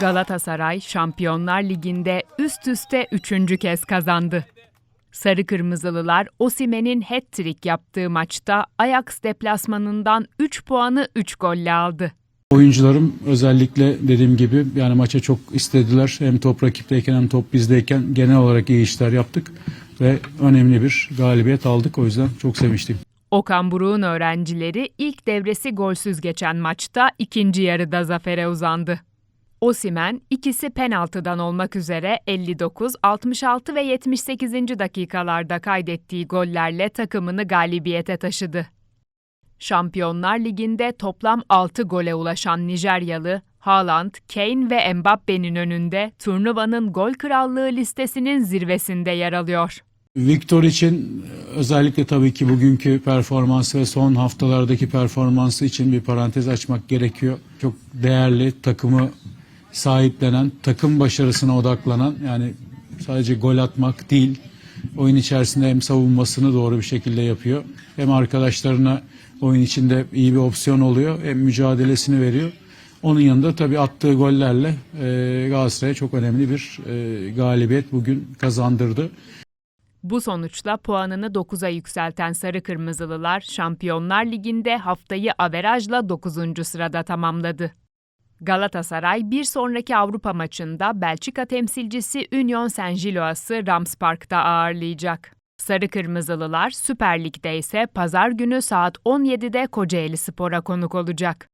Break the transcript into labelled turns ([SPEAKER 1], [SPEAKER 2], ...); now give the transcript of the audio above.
[SPEAKER 1] Galatasaray Şampiyonlar Ligi'nde üst üste üçüncü kez kazandı. Sarı Kırmızılılar Osimen'in hat-trick yaptığı maçta Ajax deplasmanından 3 puanı 3 golle aldı.
[SPEAKER 2] Oyuncularım özellikle dediğim gibi yani maça çok istediler. Hem top rakipteyken hem top bizdeyken genel olarak iyi işler yaptık ve önemli bir galibiyet aldık. O yüzden çok sevinçliyim.
[SPEAKER 1] Okan Buruk'un öğrencileri ilk devresi golsüz geçen maçta ikinci yarıda zafere uzandı. Osimen ikisi penaltıdan olmak üzere 59, 66 ve 78. dakikalarda kaydettiği gollerle takımını galibiyete taşıdı. Şampiyonlar Ligi'nde toplam 6 gole ulaşan Nijeryalı, Haaland, Kane ve Mbappe'nin önünde turnuvanın gol krallığı listesinin zirvesinde yer alıyor.
[SPEAKER 2] Victor için özellikle tabii ki bugünkü performansı ve son haftalardaki performansı için bir parantez açmak gerekiyor. Çok değerli takımı sahiplenen, takım başarısına odaklanan yani sadece gol atmak değil, oyun içerisinde hem savunmasını doğru bir şekilde yapıyor. Hem arkadaşlarına oyun içinde iyi bir opsiyon oluyor hem mücadelesini veriyor. Onun yanında tabii attığı gollerle e, Galatasaray'a çok önemli bir e, galibiyet bugün kazandırdı.
[SPEAKER 1] Bu sonuçla puanını 9'a yükselten Sarı Kırmızılılar Şampiyonlar Ligi'nde haftayı averajla 9. sırada tamamladı. Galatasaray bir sonraki Avrupa maçında Belçika temsilcisi Union Saint-Gillois'ı Rams Park'ta ağırlayacak. Sarı Kırmızılılar Süper Lig'de ise pazar günü saat 17'de Kocaeli Spor'a konuk olacak.